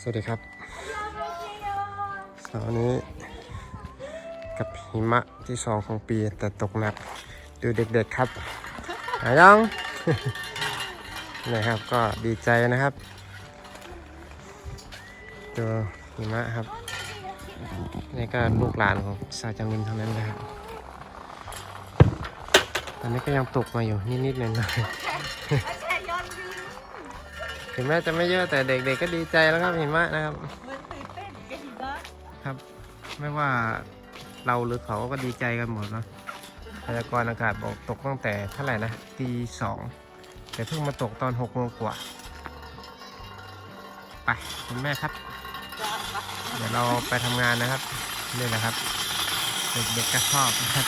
สวัสดีครับเสาร์นี้กับหิมะที่สองของปีแต่ตกหนักดูเด็กๆครับหายังนะครับก็ดีใจนะครับดูหิมะครับนี่ก็ลูกหลานของซาจังมินทั้งนั้นเลยครับตอนนี้ก็ยังตกมาอยู่นิดๆหน่อยๆ ถึงแม้จะไม่เยอะแต่เด็กๆก็ดีใจแล้วครับหิมะนะครับ เหมือนตื่นเต้นกันอีกนะครับ ไม่ว่าเราหรือเขาก็ดีใจกันหมดเนาะพยากรณ์อากาศบอกตกตั้งแต่เท่าไหร่นะตีสองแต่เพิ่งมาตกตอนหกโมงกว่า ไปคุณแม่ครับ เดี๋ยวเราไปทำงานนะครับนี่แหละครับ เด็กๆก็ชอบนะครับ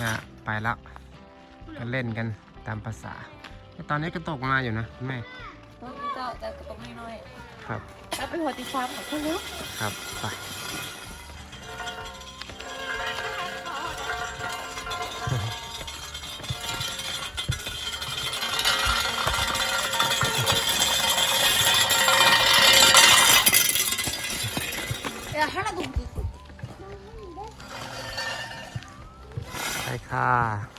อะไปแล้วก็เล่นกันตามภาษาแต่ตอนนี้ก็ตกมาอยู่นะคุณแม่ ตอนนี้เจ้าแต่ก็ต้องน้อยครับๆแล้วไปหัวตีฟามของคุณแล้วครับไปเดี๋ยวให้เราดู ไปค่ะ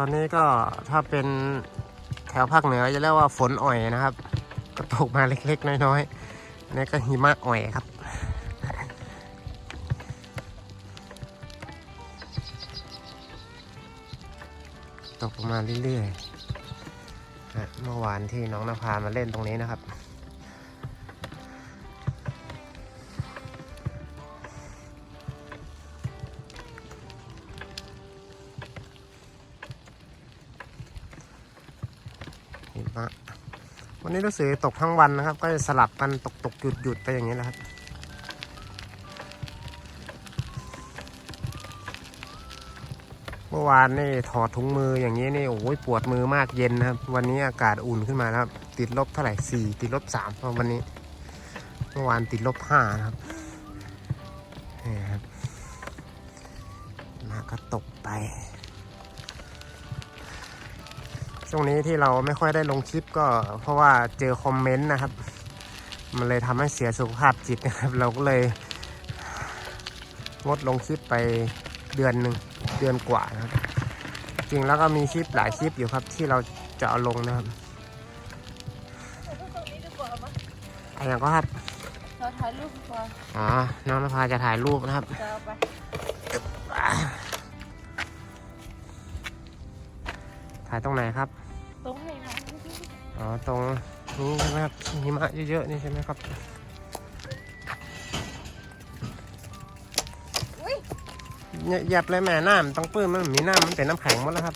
อนนี้ก็ถ้าเป็นแถวภาคเหนือจะเรียกว่าฝนอ่อยนะครับ ก็ตกมาเล็กๆ น้อยๆนี่ก็หิมะอ่อยครับตกลงมาเรื่อยๆ เมื่อวานที่น้องนภามาเล่นตรงนี้นะครับ หิมะวันนี้รู้สึกตกทั้งวันนะครับ ก็จะสลับกันตกตกหยุดหยุดไปอย่างนี้แหละครับเมื่อวานนี่ถอดถุงมืออย่างนี้นี่โอ้ยปวดมือมากเย็นนะครับ วันนี้อากาศอุ่นขึ้นมาแล้วครับติดลบเท่าไหร่สี่ติดลบสามวันนี้ เมื่อวานติดลบห้านะครับนี่ครับมาก็ตกไป ช่วงนี้ที่เราไม่ค่อยได้ลงคลิปก็เพราะว่าเจอคอมเมนต์นะครับ มันเลยทำให้เสียสุขภาพจิตนะครับ เราก็เลยงดลงคลิปไปเดือนหนึ่งเดือนกว่านะครับ จริงแล้วก็มีคลิปหลายคลิปอยู่ครับที่เราจะเอาลงนะครับตรงนี้ดีกว่ามั้ยอะไรอย่างก็ครับเราถ่ายรูปดีกว่าอ๋อน้องนภาจะถ่ายรูปนะครับจะเอาไป ถ่ายตรงไหนครับ ตรงไหนนะอ๋อ ตรงนี้ใช่ไหมครับหิมะเยอะๆนี่ใช่ไหมครับอุ้ยเนี่ยเหยียบเลยแม่น้ำต้องปื้มมันมีน้ำมันเป็นน้ำแข็งหมดแล้วครับ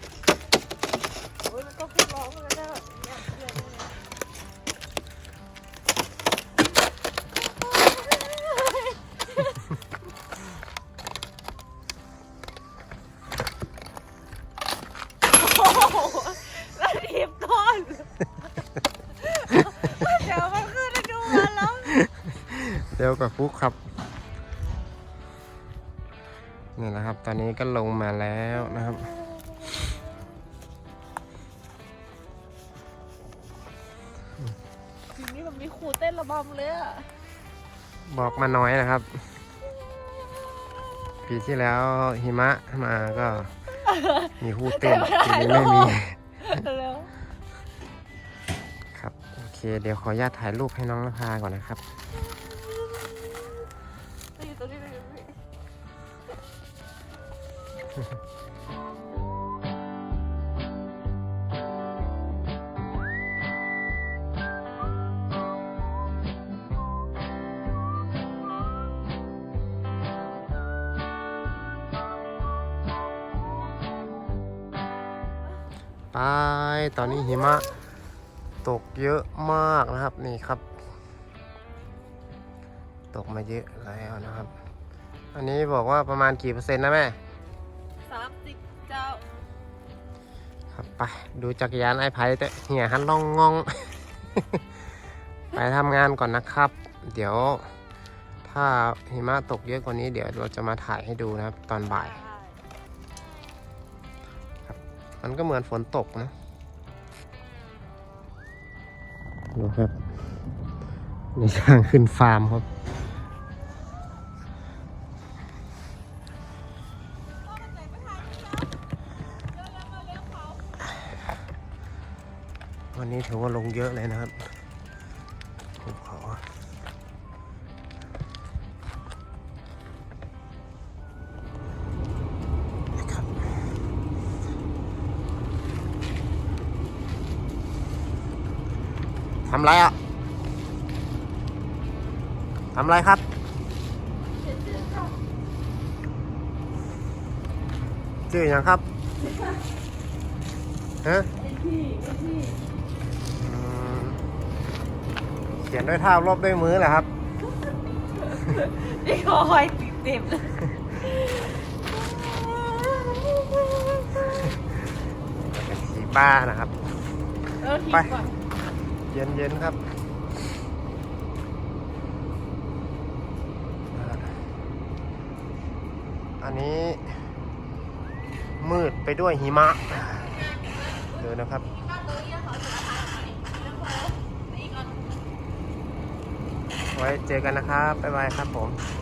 เร็วกว่าฟุกครับนี่แหละครับ ตอนนี้ก็ลงมาแล้วนะครับทีนี้มันมีครูเต้นระบำเลยอะบอกมาน้อยนะครับ ปีที่แล้วหิมะมาก็มีคู่เต้นปีนี้ไม่มีแล้วครับ โอเค เดี๋ยวขออนุญาตถ่ายรูปให้น้องนภาก่อนนะครับ ไปตอนนี้หิมะตกเยอะมากนะครับนี่ครับ ตกมาเยอะแล้วนะครับ อันนี้บอกว่าประมาณกี่เปอร์เซ็นต์นะแม่ สามสิบเจ้าครับไปดูจักรยานไอ้ไผ่เตะเหี่ยหันล่องงอง ไปทำงานก่อนนะครับ เดี๋ยว ถ้าหิมะตกเยอะกว่านี้เดี๋ยวเราจะมาถ่ายให้ดูนะครับ ตอนบ่ายมันก็เหมือนฝนตกนะดูครับนี่ช่างขึ้นฟาร์มครับ วันนี้ถือว่าลงเยอะเลยนะครับภูเขาทำไรอะทำไรครับชื่ออย่างครับฮะ ขียนด้วยเท้าลบด้วยมือแหละครับนี่คอยติดเต็มเลยเป็นสีบ้านะครับเออทิ้งไปก่อนเย็นเย็นๆครับ อันนี้มืดไปด้วยหิมะดูนะครับ ไว้เจอกันนะครับบ๊ายบายครับผม